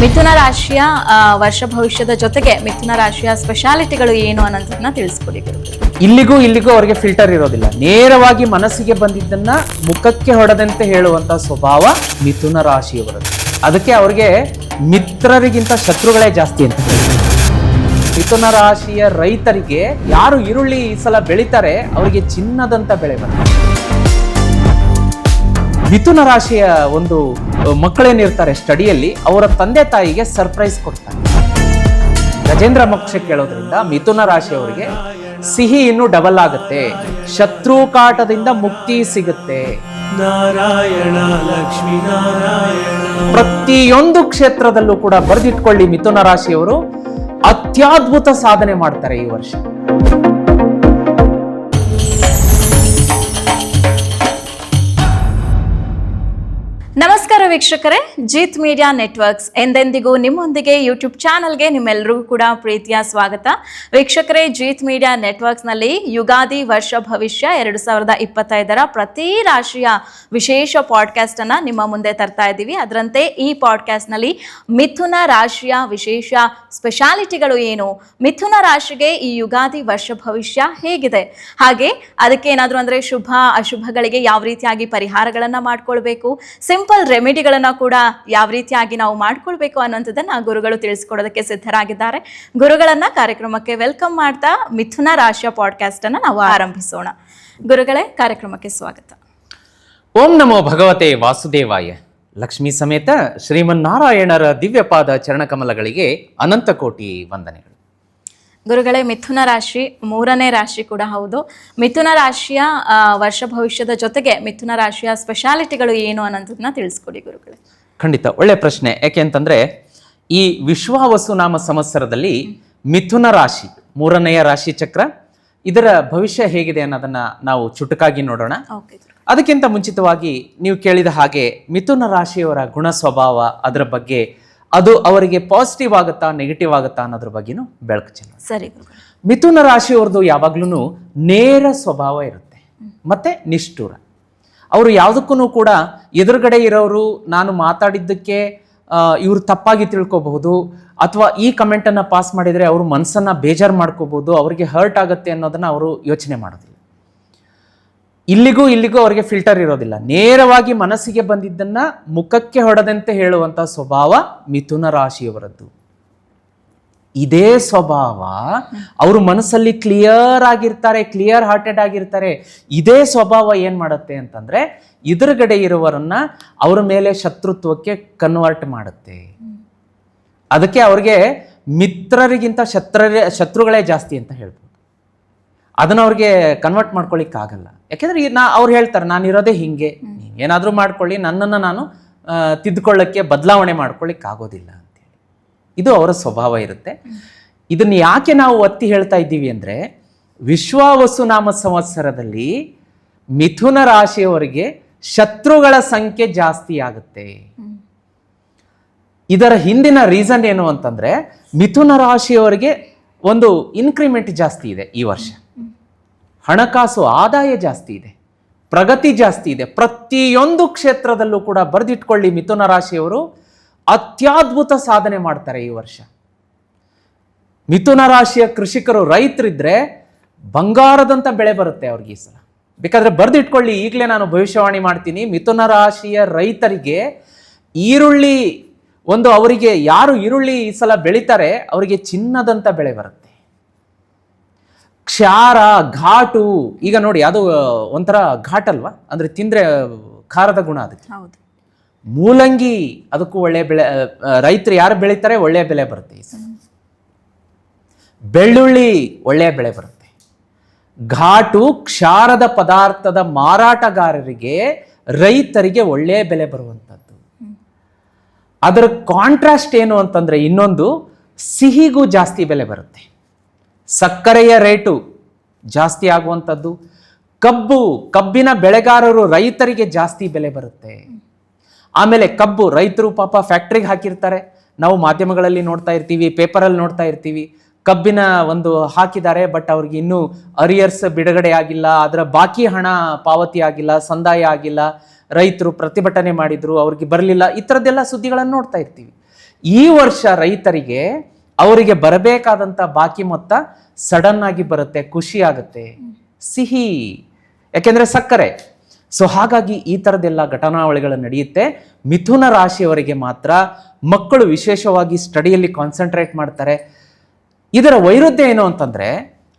ಮಿಥುನ ರಾಶಿಯ ವರ್ಷ ಭವಿಷ್ಯದ ಜೊತೆಗೆ ಮಿಥುನ ರಾಶಿಯ ಸ್ಪೆಷಾಲಿಟಿಗಳು ಏನು ಅನ್ನೋದನ್ನ ತಿಳಿಸ್ಕೊಡಿ. ಇಲ್ಲಿಗೂ ಇಲ್ಲಿಗೂ ಅವರಿಗೆ ಫಿಲ್ಟರ್ ಇರೋದಿಲ್ಲ ನೇರವಾಗಿ ಮನಸ್ಸಿಗೆ ಬಂದಿದ್ದನ್ನ ಮುಖಕ್ಕೆ ಹೊಡೆದಂತೆ ಹೇಳುವಂತ ಸ್ವಭಾವ ಮಿಥುನ ರಾಶಿಯವರದ್ದು ಅದಕ್ಕೆ ಅವ್ರಿಗೆ ಮಿತ್ರರಿಗಿಂತ ಶತ್ರುಗಳೇ ಜಾಸ್ತಿ ಅಂತ. ಮಿಥುನ ರಾಶಿಯ ರೈತರಿಗೆ ಯಾರು ಈರುಳ್ಳಿ ಈ ಸಲ ಬೆಳಿತಾರೆ ಅವರಿಗೆ ಚಿನ್ನದಂತ ಬೆಳೆ ಬರುತ್ತೆ ಮಿಥುನ ರಾಶಿಯ ಒಂದು ಮಕ್ಕಳೇನಿರ್ತಾರೆ ಸ್ಟಡಿಯಲ್ಲಿ ಅವರ ತಂದೆ ತಾಯಿಗೆ ಸರ್ಪ್ರೈಸ್ ಕೊಡ್ತಾರೆ. ಗಜೇಂದ್ರ ಮೋಕ್ಷ ಕೇಳೋದ್ರಿಂದ ಮಿಥುನ ರಾಶಿಯವರಿಗೆ ಸಿಹಿ ಇನ್ನು ಡಬಲ್ ಆಗುತ್ತೆ. ಶತ್ರು ಕಾಟದಿಂದ ಮುಕ್ತಿ ಸಿಗುತ್ತೆ. ನಾರಾಯಣ ಲಕ್ಷ್ಮೀ ನಾರಾಯಣ. ಪ್ರತಿಯೊಂದು ಕ್ಷೇತ್ರದಲ್ಲೂ ಕೂಡ ಬರೆದಿಟ್ಕೊಳ್ಳಿ ಮಿಥುನ ರಾಶಿಯವರು. ಅತ್ಯದ್ಭುತ ಸಾಧನೆ ಮಾಡ್ತಾರೆ ಈ ವರ್ಷ. ನಮಸ್ಕಾರ ವೀಕ್ಷಕರೇ, ಜೀತ್ ಮೀಡಿಯಾ ನೆಟ್ವರ್ಕ್ಸ್ ಎಂದೆಂದಿಗೂ ನಿಮ್ಮೊಂದಿಗೆ ಯೂಟ್ಯೂಬ್ ಚಾನಲ್ಗೆ ನಿಮ್ಮೆಲ್ಲರಿಗೂ ಕೂಡ ಪ್ರೀತಿಯ ಸ್ವಾಗತ. ವೀಕ್ಷಕರೇ, ಜೀತ್ ಮೀಡಿಯಾ ನೆಟ್ವರ್ಕ್ಸ್ನಲ್ಲಿ ಯುಗಾದಿ ವರ್ಷ ಭವಿಷ್ಯ ಎರಡು ಸಾವಿರದ ಇಪ್ಪತ್ತೈದರ ಪ್ರತಿ ರಾಶಿಯ ವಿಶೇಷ ಪಾಡ್ಕಾಸ್ಟ್ ಅನ್ನ ನಿಮ್ಮ ಮುಂದೆ ತರ್ತಾ ಇದ್ದೀವಿ. ಅದರಂತೆ ಈ ಪಾಡ್ಕಾಸ್ಟ್ನಲ್ಲಿ ಮಿಥುನ ರಾಶಿಯ ವಿಶೇಷ ಸ್ಪೆಷಾಲಿಟಿಗಳು ಏನು, ಮಿಥುನ ರಾಶಿಗೆ ಈ ಯುಗಾದಿ ವರ್ಷ ಭವಿಷ್ಯ ಹೇಗಿದೆ, ಹಾಗೆ ಅದಕ್ಕೆ ಏನಾದರೂ ಅಂದರೆ ಶುಭ, ಅಶುಭಗಳಿಗೆ ಯಾವ ರೀತಿಯಾಗಿ ಪರಿಹಾರಗಳನ್ನ ಮಾಡ್ಕೊಳ್ಬೇಕು, ಸಿಂಪಲ್ ರೆಮಿಡಿಗಳನ್ನ ಕೂಡ ಯಾವ ರೀತಿಯಾಗಿ ನಾವು ಮಾಡ್ಕೊಳ್ಬೇಕು ಅನ್ನೋಂಥದ್ದನ್ನ ಗುರುಗಳು ತಿಳಿಸ್ಕೊಡೋದಕ್ಕೆ ಸಿದ್ಧರಾಗಿದ್ದಾರೆ. ಗುರುಗಳನ್ನ ಕಾರ್ಯಕ್ರಮಕ್ಕೆ ವೆಲ್ಕಮ್ ಮಾಡ್ತಾ ಮಿಥುನ ರಾಶಿಯ ಪಾಡ್ಕಾಸ್ಟ್ ಅನ್ನ ನಾವು ಆರಂಭಿಸೋಣ. ಗುರುಗಳೇ, ಕಾರ್ಯಕ್ರಮಕ್ಕೆ ಸ್ವಾಗತ. ಓಂ ನಮೋ ಭಗವತೆ ವಾಸುದೇವಾಯ. ಲಕ್ಷ್ಮೀ ಸಮೇತ ಶ್ರೀಮನ್ನಾರಾಯಣರ ದಿವ್ಯಪಾದ ಚರಣಕಮಲಗಳಿಗೆ ಅನಂತ ಕೋಟಿ ವಂದನೆಗಳು. ಗುರುಗಳೇ ಮಿಥುನ ರಾಶಿ ಮೂರನೇ ರಾಶಿ ಕೂಡ ಹೌದು. ಮಿಥುನ ರಾಶಿಯ ವರ್ಷ ಭವಿಷ್ಯದ ಜೊತೆಗೆ ಮಿಥುನ ರಾಶಿಯ ಸ್ಪೆಷಾಲಿಟಿಗಳು ಏನು ಅನ್ನೋದನ್ನ ತಿಳಿಸ್ಕೊಡಿ ಗುರುಗಳೇ. ಖಂಡಿತ ಒಳ್ಳೆ ಪ್ರಶ್ನೆ. ಯಾಕೆ ಅಂತಂದ್ರೆ ಈ ವಿಶ್ವಾವಸು ನಾಮ ಸಂವತ್ಸರದಲ್ಲಿ ಮಿಥುನ ರಾಶಿ ಮೂರನೆಯ ರಾಶಿ ಚಕ್ರ ಇದರ ಭವಿಷ್ಯ ಹೇಗಿದೆ ಅನ್ನೋದನ್ನ ನಾವು ಚುಟುಕಾಗಿ ನೋಡೋಣ. ಅದಕ್ಕಿಂತ ಮುಂಚಿತವಾಗಿ ನೀವು ಕೇಳಿದ ಹಾಗೆ ಮಿಥುನ ರಾಶಿಯವರ ಗುಣ ಸ್ವಭಾವ ಅದರ ಬಗ್ಗೆ ಅದು ಅವರಿಗೆ ಪಾಸಿಟಿವ್ ಆಗುತ್ತಾ ನೆಗೆಟಿವ್ ಆಗುತ್ತಾ ಅನ್ನೋದ್ರ ಬಗ್ಗೆನೂ ಬೆಳಕು ಚೆಲ್ಲ ಸರಿ ಮಿಥುನ ರಾಶಿಯವ್ರದ್ದು ಯಾವಾಗ್ಲೂ ನೇರ ಸ್ವಭಾವ ಇರುತ್ತೆ ಮತ್ತೆ ನಿಷ್ಠುರ. ಅವರು ಯಾವುದಕ್ಕೂ ಕೂಡ ಎದುರುಗಡೆ ಇರೋರು ನಾನು ಮಾತಾಡಿದ್ದಕ್ಕೆ ಇವರು ತಪ್ಪಾಗಿ ತಿಳ್ಕೊಬಹುದು ಅಥವಾ ಈ ಕಮೆಂಟನ್ನು ಪಾಸ್ ಮಾಡಿದರೆ ಅವರು ಮನಸ್ಸನ್ನು ಬೇಜಾರು ಮಾಡ್ಕೋಬಹುದು ಅವರಿಗೆ ಹರ್ಟ್ ಆಗುತ್ತೆ ಅನ್ನೋದನ್ನು ಅವರು ಯೋಚನೆ ಮಾಡೋದಿಲ್ಲ. ಇಲ್ಲಿಗೂ ಇಲ್ಲಿಗೂ ಅವರಿಗೆ ಫಿಲ್ಟರ್ ಇರೋದಿಲ್ಲ. ನೇರವಾಗಿ ಮನಸ್ಸಿಗೆ ಬಂದಿದ್ದನ್ನ ಮುಖಕ್ಕೆ ಹೊಡೆದಂತೆ ಹೇಳುವಂತ ಸ್ವಭಾವ ಮಿಥುನ ರಾಶಿಯವರದ್ದು. ಇದೇ ಸ್ವಭಾವ ಅವರು ಮನಸ್ಸಲ್ಲಿ ಕ್ಲಿಯರ್ ಆಗಿರ್ತಾರೆ ಕ್ಲಿಯರ್ ಹಾರ್ಟೆಡ್ ಆಗಿರ್ತಾರೆ. ಇದೇ ಸ್ವಭಾವ ಏನ್ ಮಾಡುತ್ತೆ ಅಂತಂದ್ರೆ ಎದುರುಗಡೆ ಇರುವರನ್ನ ಅವರ ಮೇಲೆ ಶತ್ರುತ್ವಕ್ಕೆ ಕನ್ವರ್ಟ್ ಮಾಡುತ್ತೆ. ಅದಕ್ಕೆ ಅವ್ರಿಗೆ ಮಿತ್ರರಿಗಿಂತ ಶತ್ರರೇ, ಶತ್ರುಗಳೇ ಜಾಸ್ತಿ ಅಂತ ಹೇಳ್ಬೋದು. ಅದನ್ನ ಅವ್ರಿಗೆ ಕನ್ವರ್ಟ್ ಮಾಡ್ಕೊಳ್ಳಿಕ್ಕಾಗಲ್ಲ ಯಾಕೆಂದ್ರೆ ನಾ ಅವ್ರು ಹೇಳ್ತಾರೆ ನಾನು ಇರೋದೇ ಹಿಂಗೆ. ಏನಾದರೂ ಮಾಡ್ಕೊಳ್ಳಿ ನನ್ನನ್ನು ನಾನು ತಿದ್ಕೊಳ್ಳೋಕ್ಕೆ ಬದಲಾವಣೆ ಮಾಡ್ಕೊಳ್ಳಿಕ್ ಆಗೋದಿಲ್ಲ ಅಂತೇಳಿ. ಇದು ಅವರ ಸ್ವಭಾವ ಇರುತ್ತೆ. ಇದನ್ನ ಯಾಕೆ ನಾವು ಒತ್ತಿ ಹೇಳ್ತಾ ಇದ್ದೀವಿ ಅಂದ್ರೆ ವಿಶ್ವಾವಸು ನಾಮ ಸಂವತ್ಸರದಲ್ಲಿ ಮಿಥುನ ರಾಶಿಯವರಿಗೆ ಶತ್ರುಗಳ ಸಂಖ್ಯೆ ಜಾಸ್ತಿ ಆಗುತ್ತೆ. ಇದರ ಹಿಂದಿನ ರೀಸನ್ ಏನು ಅಂತಂದ್ರೆ ಮಿಥುನ ರಾಶಿಯವರಿಗೆ ಒಂದು ಇನ್ಕ್ರಿಮೆಂಟ್ ಜಾಸ್ತಿ ಇದೆ ಈ ವರ್ಷ. ಹಣಕಾಸು ಆದಾಯ ಜಾಸ್ತಿ ಇದೆ, ಪ್ರಗತಿ ಜಾಸ್ತಿ ಇದೆ. ಪ್ರತಿಯೊಂದು ಕ್ಷೇತ್ರದಲ್ಲೂ ಕೂಡ ಬರೆದಿಟ್ಕೊಳ್ಳಿ ಮಿಥುನ ರಾಶಿಯವರು. ಅತ್ಯದ್ಭುತ ಸಾಧನೆ ಮಾಡ್ತಾರೆ ಈ ವರ್ಷ. ಮಿಥುನ ರಾಶಿಯ ಕೃಷಿಕರು ರೈತರಿದ್ರೆ ಬಂಗಾರದಂಥ ಬೆಳೆ ಬರುತ್ತೆ ಅವ್ರಿಗೆ ಈ ಸಲ. ಬೇಕಾದರೆ ಬರೆದಿಟ್ಕೊಳ್ಳಿ, ಈಗಲೇ ನಾನು ಭವಿಷ್ಯವಾಣಿ ಮಾಡ್ತೀನಿ. ಮಿಥುನ ರಾಶಿಯ ರೈತರಿಗೆ ಈರುಳ್ಳಿ, ಒಂದು ಅವರಿಗೆ ಯಾರು ಈರುಳ್ಳಿ ಈ ಸಲ ಬೆಳೀತಾರೆ, ಅವರಿಗೆ ಚಿನ್ನದಂತ ಬೆಳೆ ಬರುತ್ತೆ. ಕ್ಷಾರ ಘಾಟು ಈಗ ನೋಡಿ ಅದು ಒಂಥರ ಘಾಟ್ ಅಲ್ವಾ ಅಂದ್ರೆ ತಿಂದ್ರೆ ಖಾರದ ಗುಣ ಅದಕ್ಕೆ. ಮೂಲಂಗಿ ಅದಕ್ಕೂ ಒಳ್ಳೆ ಬೆಳೆ ರೈತರು ಯಾರು ಬೆಳೀತಾರೆ? ಒಳ್ಳೆ ಬೆಲೆ ಬರುತ್ತೆ ಬೆಳ್ಳುಳ್ಳಿ ಒಳ್ಳೆಯ ಬೆಳೆ ಬರುತ್ತೆ. ಘಾಟು ಕ್ಷಾರದ ಪದಾರ್ಥದ ಮಾರಾಟಗಾರರಿಗೆ ರೈತರಿಗೆ ಒಳ್ಳೆಯ ಬೆಲೆ ಬರುವಂಥದ್ದು. ಅದರ ಕಾಂಟ್ರಾಸ್ಟ್ ಏನು ಅಂತಂದ್ರೆ ಇನ್ನೊಂದು ಸಿಹಿಗೂ ಜಾಸ್ತಿ ಬೆಲೆ ಬರುತ್ತೆ. ಸಕ್ಕರೆಯ ರೇಟು ಜಾಸ್ತಿ ಆಗುವಂಥದ್ದು. ಕಬ್ಬು, ಕಬ್ಬಿನ ಬೆಳೆಗಾರರು ರೈತರಿಗೆ ಜಾಸ್ತಿ ಬೆಲೆ ಬರುತ್ತೆ. ಆಮೇಲೆ ಕಬ್ಬು ರೈತರು ಪಾಪ ಫ್ಯಾಕ್ಟ್ರಿಗೆ ಹಾಕಿರ್ತಾರೆ. ನಾವು ಮಾಧ್ಯಮಗಳಲ್ಲಿ ನೋಡ್ತಾ ಇರ್ತೀವಿ, ಪೇಪರಲ್ಲಿ ನೋಡ್ತಾ ಇರ್ತೀವಿ. ಕಬ್ಬಿನ ಒಂದು ಹಾಕಿದ್ದಾರೆ, ಬಟ್ ಅವ್ರಿಗೆ ಇನ್ನೂ ಅರಿಯರ್ಸ್ ಬಿಡುಗಡೆ ಆಗಿಲ್ಲ, ಅದರ ಬಾಕಿ ಹಣ ಪಾವತಿ ಆಗಿಲ್ಲ, ಸಂದಾಯ ಆಗಿಲ್ಲ. ರೈತರು ಪ್ರತಿಭಟನೆ ಮಾಡಿದ್ರು, ಅವ್ರಿಗೆ ಬರಲಿಲ್ಲ. ಈ ಥರದ್ದೆಲ್ಲ ಸುದ್ದಿಗಳನ್ನು ನೋಡ್ತಾ ಇರ್ತೀವಿ. ಈ ವರ್ಷ ರೈತರಿಗೆ ಅವರಿಗೆ ಬರಬೇಕಾದಂಥ ಬಾಕಿ ಮೊತ್ತ ಸಡನ್ ಆಗಿ ಬರುತ್ತೆ ಖುಷಿ ಆಗುತ್ತೆ ಸಿಹಿ. ಯಾಕೆಂದ್ರೆ ಸಕ್ಕರೆ. ಸೊ ಹಾಗಾಗಿ ಈ ಥರದ್ದೆಲ್ಲ ಘಟನಾವಳಿಗಳು ನಡೆಯುತ್ತೆ. ಮಿಥುನ ರಾಶಿಯವರಿಗೆ ಮಾತ್ರ ಮಕ್ಕಳು ವಿಶೇಷವಾಗಿ ಸ್ಟಡಿಯಲ್ಲಿ ಕಾನ್ಸಂಟ್ರೇಟ್ ಮಾಡ್ತಾರೆ. ಇದರ ವೈರುಧ್ಯ ಏನು ಅಂತಂದ್ರೆ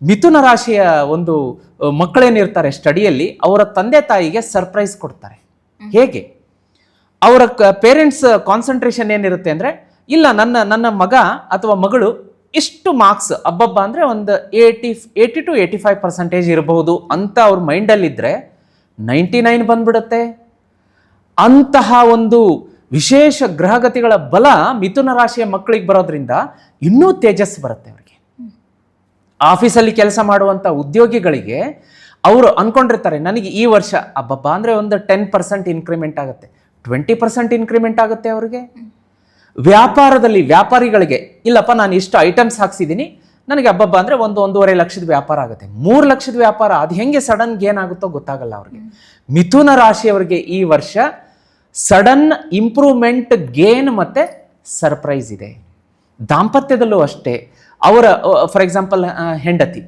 ಮಿಥುನ ರಾಶಿಯ ಒಂದು ಮಕ್ಕಳೇನಿರ್ತಾರೆ ಸ್ಟಡಿಯಲ್ಲಿ ಅವರ ತಂದೆ ತಾಯಿಗೆ ಸರ್ಪ್ರೈಸ್ ಕೊಡ್ತಾರೆ. ಹೇಗೆ? ಅವರ ಪೇರೆಂಟ್ಸ್ ಕಾನ್ಸಂಟ್ರೇಷನ್ ಏನಿರುತ್ತೆ ಅಂದ್ರೆ ಇಲ್ಲ, ನನ್ನ ನನ್ನ ಮಗ ಅಥವಾ ಮಗಳು ಇಷ್ಟು ಮಾರ್ಕ್ಸ್ ಅಬ್ಬಬ್ಬ ಅಂದರೆ ಒಂದು eighty eighty to eighty five percentage ಇರಬಹುದು ಅಂತ ಅವ್ರ ಮೈಂಡಲ್ಲಿದ್ದರೆ ನೈಂಟಿ ನೈನ್ ಬಂದ್ಬಿಡುತ್ತೆ. ಅಂತಹ ಒಂದು ವಿಶೇಷ ಗ್ರಹಗತಿಗಳ ಬಲ ಮಿಥುನ ರಾಶಿಯ ಮಕ್ಕಳಿಗೆ ಬರೋದ್ರಿಂದ ಇನ್ನೂ ತೇಜಸ್ ಬರುತ್ತೆ ಅವರಿಗೆ. ಆಫೀಸಲ್ಲಿ ಕೆಲಸ ಮಾಡುವಂಥ ಉದ್ಯೋಗಿಗಳಿಗೆ ಅವರು ಅಂದ್ಕೊಂಡಿರ್ತಾರೆ ನನಗೆ ಈ ವರ್ಷ ಅಬ್ಬಬ್ಬ ಅಂದರೆ ಒಂದು ಟೆನ್ ಪರ್ಸೆಂಟ್ ಇನ್ಕ್ರಿಮೆಂಟ್ ಆಗುತ್ತೆ. ಟ್ವೆಂಟಿ ಪರ್ಸೆಂಟ್ ಇನ್ಕ್ರಿಮೆಂಟ್ ಆಗುತ್ತೆ ಅವರಿಗೆ. ವ್ಯಾಪಾರದಲ್ಲಿ ವ್ಯಾಪಾರಿಗಳಿಗೆ ಇಲ್ಲಪ್ಪ ನಾನು ಇಷ್ಟು ಐಟಮ್ಸ್ ಹಾಕ್ಸಿದ್ದೀನಿ ನನಗೆ ಹಬ್ಬಬ್ಬ ಅಂದರೆ ಒಂದು ಒಂದೂವರೆ ಲಕ್ಷದ ವ್ಯಾಪಾರ ಆಗುತ್ತೆ. ಮೂರು ಲಕ್ಷದ ವ್ಯಾಪಾರ ಅದು ಹೆಂಗೆ ಸಡನ್ ಗೇನ್ ಆಗುತ್ತೋ ಗೊತ್ತಾಗಲ್ಲ ಅವ್ರಿಗೆ. ಮಿಥುನ ರಾಶಿಯವರಿಗೆ ಈ ವರ್ಷ ಸಡನ್ ಇಂಪ್ರೂವ್ಮೆಂಟ್ ಗೇನ್ ಮತ್ತು ಸರ್ಪ್ರೈಸ್ ಇದೆ. ದಾಂಪತ್ಯದಲ್ಲೂ ಅಷ್ಟೇ. ಅವರ ಫಾರ್ ಎಕ್ಸಾಂಪಲ್ ಹೆಂಡತಿ.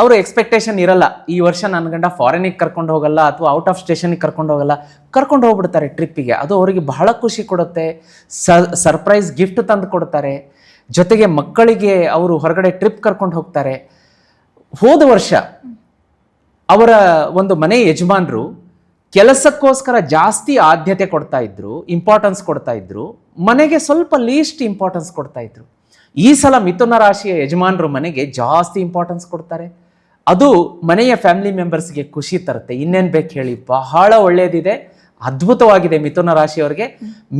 ಅವರ ಎಕ್ಸ್ಪೆಕ್ಟೇಷನ್ ಇರಲ್ಲ. ಈ ವರ್ಷ ನನ್ನ ಗಂಡ ಫಾರಿನಿಗೆ ಕರ್ಕೊಂಡು ಹೋಗಲ್ಲ ಅಥವಾ ಔಟ್ ಆಫ್ ಸ್ಟೇಷನಿಗೆ ಕರ್ಕೊಂಡು ಹೋಗಲ್ಲ. ಕರ್ಕೊಂಡು ಹೋಗ್ಬಿಡ್ತಾರೆ ಟ್ರಿಪ್ಪಿಗೆ ಅದು ಅವರಿಗೆ ಬಹಳ ಖುಷಿ ಕೊಡುತ್ತೆ. ಸರ್ಪ್ರೈಸ್ ಗಿಫ್ಟ್ ತಂದು ಕೊಡ್ತಾರೆ. ಜೊತೆಗೆ ಮಕ್ಕಳಿಗೆ ಅವರು ಹೊರಗಡೆ ಟ್ರಿಪ್ ಕರ್ಕೊಂಡು ಹೋಗ್ತಾರೆ. ಹೋದ ವರ್ಷ ಅವರ ಒಂದು ಮನೆ ಯಜಮಾನರು ಕೆಲಸಕ್ಕೋಸ್ಕರ ಜಾಸ್ತಿ ಆದ್ಯತೆ ಕೊಡ್ತಾ ಇದ್ರು ಇಂಪಾರ್ಟೆನ್ಸ್ ಕೊಡ್ತಾ ಇದ್ರು, ಮನೆಗೆ ಸ್ವಲ್ಪ ಲೀಸ್ಟ್ ಇಂಪಾರ್ಟೆನ್ಸ್ ಕೊಡ್ತಾ ಇದ್ರು. ಈ ಸಲ ಮಿಥುನ ರಾಶಿಯ ಯಜಮಾನರು ಮನೆಗೆ ಜಾಸ್ತಿ ಇಂಪಾರ್ಟೆನ್ಸ್ ಕೊಡ್ತಾರೆ. ಅದು ಮನೆಯ ಫ್ಯಾಮಿಲಿ ಮೆಂಬರ್ಸ್ಗೆ ಖುಷಿ ತರುತ್ತೆ. ಇನ್ನೇನು ಬೇಕು ಹೇಳಿ. ಬಹಳ ಒಳ್ಳೆಯದಿದೆ ಅದ್ಭುತವಾಗಿದೆ ಮಿಥುನ ರಾಶಿಯವರಿಗೆ.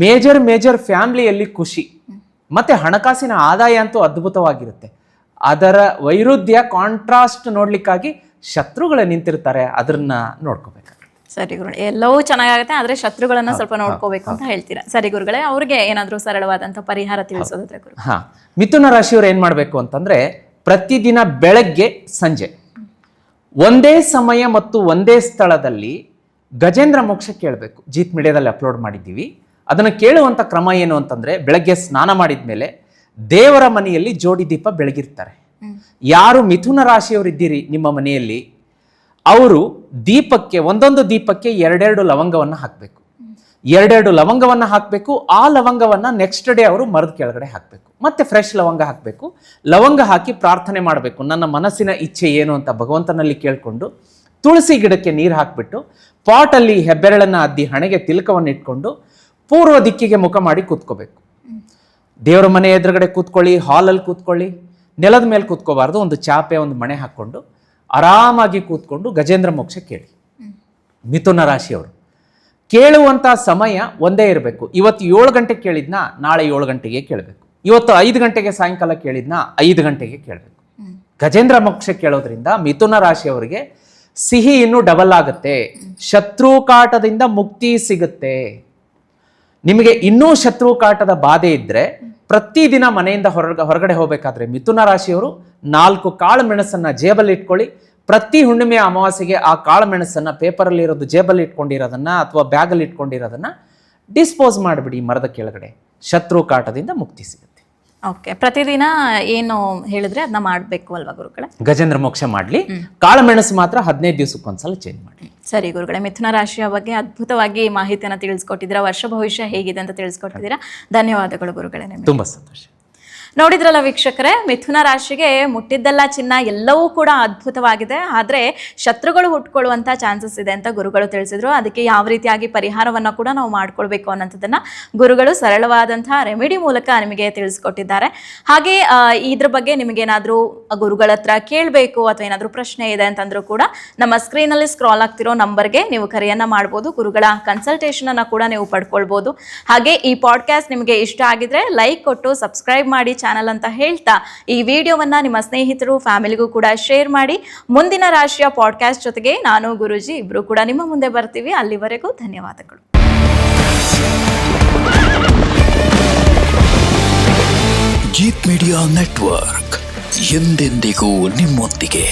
ಮೇಜರ್ ಮೇಜರ್ ಫ್ಯಾಮಿಲಿಯಲ್ಲಿ ಖುಷಿ. ಮತ್ತೆ ಹಣಕಾಸಿನ ಆದಾಯ ಅಂತೂ ಅದ್ಭುತವಾಗಿರುತ್ತೆ. ಅದರ ವೈರುಧ್ಯ ಕಾಂಟ್ರಾಸ್ಟ್ ನೋಡ್ಲಿಕ್ಕಾಗಿ ಶತ್ರುಗಳು ನಿಂತಿರ್ತಾರೆ. ಅದನ್ನ ನೋಡ್ಕೋಬೇಕು ಸರಿ ಗುರುಗಳೇ ಎಲ್ಲವೂ ಚೆನ್ನಾಗಾಗುತ್ತೆ ಆದ್ರೆ ಶತ್ರುಗಳನ್ನ ಸ್ವಲ್ಪ ನೋಡ್ಕೋಬೇಕು ಅಂತ ಹೇಳ್ತೀರಾ? ಸರಿ ಗುರುಗಳೇ ಅವ್ರಿಗೆ ಏನಾದ್ರೂ ಸರಳವಾದಂಥ ಪರಿಹಾರ ತಿಳಿಸೋದಾದ್ರೆ ಗುರು. ಹಾ ಮಿಥುನ ರಾಶಿಯವರು ಏನ್ ಮಾಡಬೇಕು ಅಂತಂದ್ರೆ ಪ್ರತಿದಿನ ಬೆಳಗ್ಗೆ ಸಂಜೆ ಒಂದೇ ಸಮಯ ಮತ್ತು ಒಂದೇ ಸ್ಥಳದಲ್ಲಿ ಗಜೇಂದ್ರ ಮೋಕ್ಷ ಕೇಳಬೇಕು. ಜೀತ್ ಮೀಡಿಯಾದಲ್ಲಿ ಅಪ್ಲೋಡ್ ಮಾಡಿದ್ದೀವಿ. ಅದನ್ನು ಕೇಳುವಂಥ ಕ್ರಮ ಏನು ಅಂತಂದರೆ ಬೆಳಗ್ಗೆ ಸ್ನಾನ ಮಾಡಿದ ಮೇಲೆ ದೇವರ ಮನೆಯಲ್ಲಿ ಜೋಡಿ ದೀಪ ಬೆಳಗಿರ್ತಾರೆ. ಯಾರು ಮಿಥುನ ರಾಶಿಯವರಿದ್ದೀರಿ ನಿಮ್ಮ ಮನೆಯಲ್ಲಿ ಅವರು ದೀಪಕ್ಕೆ ಒಂದೊಂದು ದೀಪಕ್ಕೆ ಎರಡೆರಡು ಲವಂಗವನ್ನು ಹಾಕಬೇಕು. ಎರಡೆರಡು ಲವಂಗವನ್ನು ಹಾಕಬೇಕು ಆ ಲವಂಗವನ್ನು ನೆಕ್ಸ್ಟ್ ಡೇ ಅವರು ಮರದ ಕೆಳಗಡೆ ಹಾಕಬೇಕು. ಮತ್ತೆ ಫ್ರೆಶ್ ಲವಂಗ ಹಾಕಬೇಕು. ಲವಂಗ ಹಾಕಿ ಪ್ರಾರ್ಥನೆ ಮಾಡಬೇಕು. ನನ್ನ ಮನಸ್ಸಿನ ಇಚ್ಛೆ ಏನು ಅಂತ ಭಗವಂತನಲ್ಲಿ ಕೇಳಿಕೊಂಡು ತುಳಸಿ ಗಿಡಕ್ಕೆ ನೀರು ಹಾಕಿಬಿಟ್ಟು ಪಾಟಲ್ಲಿ ಹೆಬ್ಬೆರಳನ್ನು ಅದ್ದಿ ಹಣೆಗೆ ತಿಲಕವನ್ನು ಇಟ್ಕೊಂಡು ಪೂರ್ವ ದಿಕ್ಕಿಗೆ ಮುಖ ಮಾಡಿ ಕೂತ್ಕೋಬೇಕು. ದೇವರ ಮನೆ ಎದುರುಗಡೆ ಕೂತ್ಕೊಳ್ಳಿ ಹಾಲಲ್ಲಿ ಕೂತ್ಕೊಳ್ಳಿ, ನೆಲದ ಮೇಲೆ ಕೂತ್ಕೋಬಾರ್ದು. ಒಂದು ಚಾಪೆ, ಒಂದು ಮಣೆ ಹಾಕ್ಕೊಂಡು ಆರಾಮಾಗಿ ಕೂತ್ಕೊಂಡು ಗಜೇಂದ್ರ ಮೋಕ್ಷ ಕೇಳಿ. ಮಿಥುನ ರಾಶಿಯವರು. ಕೇಳುವಂಥ ಸಮಯ ಒಂದೇ ಇರಬೇಕು. ಇವತ್ತು ಏಳು ಗಂಟೆಗೆ ಕೇಳಿದ್ನ, ನಾಳೆ ಏಳು ಗಂಟೆಗೆ ಕೇಳಬೇಕು. ಇವತ್ತು ಐದು ಗಂಟೆಗೆ ಸಾಯಂಕಾಲ ಕೇಳಿದ್ನ ಐದು ಗಂಟೆಗೆ ಕೇಳಬೇಕು. ಗಜೇಂದ್ರ ಮೋಕ್ಷ ಕೇಳೋದ್ರಿಂದ ಮಿಥುನ ರಾಶಿಯವರಿಗೆ ಸಿಹಿ ಇನ್ನೂ ಡಬಲ್ ಆಗುತ್ತೆ. ಶತ್ರು ಕಾಟದಿಂದ ಮುಕ್ತಿ ಸಿಗುತ್ತೆ. ನಿಮಗೆ ಇನ್ನೂ ಶತ್ರು ಕಾಟದ ಬಾಧೆ ಇದ್ರೆ ಪ್ರತಿದಿನ ಮನೆಯಿಂದ ಹೊರಗ, ಹೊರಗಡೆ ಹೋಗಬೇಕಾದ್ರೆ ಮಿಥುನ ರಾಶಿಯವರು ನಾಲ್ಕು ಕಾಳು ಮೆಣಸನ್ನ ಜೇಬಲ್ಲಿ ಇಟ್ಕೊಳ್ಳಿ. ಪ್ರತಿ ಹುಣ್ಣಿಮೆ ಅಮಾವಾಸ್ಯೆಗೆ ಆ ಕಾಳು ಮೆಣಸನ್ನ ಪೇಪರಲ್ಲಿ ಇರೋದು ಜೇಬಲ್ಲಿ ಇಟ್ಕೊಂಡಿರೋದನ್ನ ಅಥವಾ ಬ್ಯಾಗಲ್ಲಿ ಇಟ್ಕೊಂಡಿರೋದನ್ನ ಡಿಸ್ಪೋಸ್ ಮಾಡಿಬಿಡಿ ಮರದ ಕೆಳಗಡೆ. ಶತ್ರು ಕಾಟದಿಂದ ಮುಕ್ತಿ ಸಿಗುತ್ತೆ. ಓಕೆ ಪ್ರತಿದಿನ ಏನು ಹೇಳಿದ್ರೆ ಅದನ್ನ ಮಾಡಬೇಕು ಅಲ್ವಾ ಗುರುಗಳೇ? ಗಜೇಂದ್ರ ಮೋಕ್ಷ ಮಾಡಲಿ. ಕಾಳು ಮೆಣಸು ಮಾತ್ರ ಹದಿನೈದು ದಿವಸಕ್ಕೊಂದ್ಸಲ ಚೇಂಜ್ ಮಾಡಿ ಸರಿ ಗುರುಗಳೇ ಮಿಥುನ ರಾಶಿಯ ಬಗ್ಗೆ ಅದ್ಭುತವಾಗಿ ಮಾಹಿತಿಯನ್ನು ತಿಳಿಸ್ಕೊಟ್ಟಿದ್ದೀರಾ ವರ್ಷ ಭವಿಷ್ಯ ಹೇಗಿದೆ ಅಂತ ತಿಳಿಸ್ಕೊಟ್ಟಿದ್ದೀರಾ. ಧನ್ಯವಾದಗಳು ಗುರುಗಳೇ ನಿಮಗೆ. ತುಂಬ ಸಂತೋಷ. ನೋಡಿದ್ರಲ್ಲ ವೀಕ್ಷಕರೇ, ಮಿಥುನ ರಾಶಿಗೆ ಮುಟ್ಟಿದ್ದೆಲ್ಲ ಚಿನ್ನ ಎಲ್ಲವೂ ಕೂಡ ಅದ್ಭುತವಾಗಿದೆ. ಆದರೆ ಶತ್ರುಗಳು ಹುಟ್ಕೊಳ್ಳುವಂಥ ಚಾನ್ಸಸ್ ಇದೆ ಅಂತ ಗುರುಗಳು ತಿಳಿಸಿದ್ರು. ಅದಕ್ಕೆ ಯಾವ ರೀತಿಯಾಗಿ ಪರಿಹಾರವನ್ನು ಕೂಡ ನಾವು ಮಾಡ್ಕೊಳ್ಬೇಕು ಅನ್ನೋಂಥದ್ದನ್ನು ಗುರುಗಳು ಸರಳವಾದಂತಹ ರೆಮಿಡಿ ಮೂಲಕ ನಿಮಗೆ ತಿಳಿಸ್ಕೊಟ್ಟಿದ್ದಾರೆ. ಹಾಗೆ ಇದ್ರ ಬಗ್ಗೆ ನಿಮಗೇನಾದರೂ ಗುರುಗಳ ಹತ್ರ ಕೇಳಬೇಕು ಅಥವಾ ಏನಾದರೂ ಪ್ರಶ್ನೆ ಇದೆ ಅಂತಂದ್ರೂ ಕೂಡ ನಮ್ಮ ಸ್ಕ್ರೀನಲ್ಲಿ ಸ್ಕ್ರಾಲ್ ಆಗ್ತಿರೋ ನಂಬರ್ಗೆ ನೀವು ಕರೆಯನ್ನ ಮಾಡ್ಬೋದು. ಗುರುಗಳ ಕನ್ಸಲ್ಟೇಷನನ್ನು ಕೂಡ ನೀವು ಪಡ್ಕೊಳ್ಬೋದು. ಹಾಗೆ ಈ ಪಾಡ್ಕಾಸ್ಟ್ ನಿಮಗೆ ಇಷ್ಟ ಆಗಿದ್ರೆ ಲೈಕ್ ಕೊಟ್ಟು ಸಬ್ಸ್ಕ್ರೈಬ್ ಮಾಡಿ ಚಾನಲ್ ಅಂತ ಹೇಳ್ತಾ ಈ ವಿಡಿಯೋವನ್ನ ನಿಮ್ಮ ಸ್ನೇಹಿತರು ಫ್ಯಾಮಿಲಿಗೂ ಕೂಡ ಶೇರ್ ಮಾಡಿ. ಮುಂದಿನ ರಾಶಿಯ ಪಾಡ್ಕಾಸ್ಟ್ ಜೊತೆಗೆ ನಾನು ಗುರುಜಿ ಇಬ್ರು ಕೂಡ ನಿಮ್ಮ ಮುಂದೆ ಬರ್ತೀವಿ. ಅಲ್ಲಿವರೆಗೂ ಧನ್ಯವಾದಗಳು. ಜೀತ್ ಮೀಡಿಯಾ ನೆಟ್ವರ್ಕ್ ಎಂದೆಂದಿಗೂ ನಿಮ್ಮೊಂದಿಗೆ.